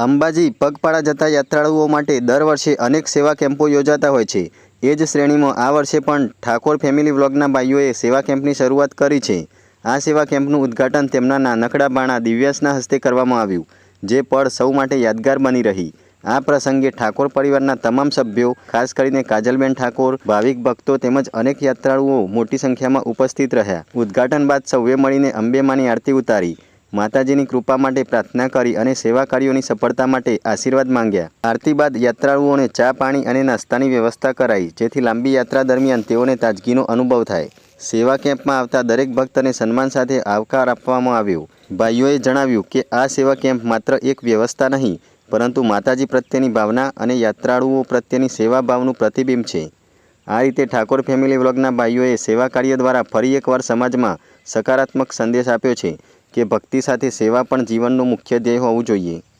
અંબાજી પગપાળા જતા યાત્રાળુઓ માટે દર વર્ષે અનેક સેવા કેમ્પો યોજાતા હોય છે. એ જ શ્રેણીમાં આ વર્ષે પણ ઠાકોર ફેમિલી વ્લોગના ભાઈઓએ સેવા કેમ્પની શરૂઆત કરી છે. આ સેવા કેમ્પનું ઉદ્ઘાટન તેમના નાનકડા બાણા દિવ્યાસના હસ્તે કરવામાં આવ્યું, જે પળ સૌ માટે યાદગાર બની રહી. આ પ્રસંગે ઠાકોર પરિવારના તમામ સભ્યો, ખાસ કરીને કાજલબેન ઠાકોર, ભાવિક ભક્તો તેમજ અનેક યાત્રાળુઓ મોટી સંખ્યામાં ઉપસ્થિત રહ્યા. ઉદ્ઘાટન બાદ સૌએ મળીને અંબેમાની આરતી ઉતારી. માતાજીની કૃપા માટે પ્રાર્થના કરી અને સેવા સફળતા માટે આશીર્વાદ માંગ્યા. આરતી બાદ યાત્રાળુઓને ચા, પાણી અને નાસ્તાની વ્યવસ્થા કરાઈ, જેથી લાંબી યાત્રા દરમિયાન તેઓને તાજગીનો અનુભવ થાય. સેવા કેમ્પમાં આવતા દરેક ભક્તને સન્માન સાથે આવકાર આપવામાં આવ્યો. ભાઈઓએ જણાવ્યું કે, આ સેવા કેમ્પ માત્ર એક વ્યવસ્થા નહીં, પરંતુ માતાજી પ્રત્યેની ભાવના અને યાત્રાળુઓ પ્રત્યેની સેવા ભાવનું પ્રતિબિંબ છે. આ રીતે ઠાકોર ફેમિલી વ્લોગના ભાઈઓએ સેવા કાર્ય દ્વારા ફરી એકવાર સમાજમાં સકારાત્મક સંદેશ આપ્યો છે. કે ભક્તિ સાથે સેવા પણ જીવનનું મુખ્ય ધ્યેય હોવું જોઈએ.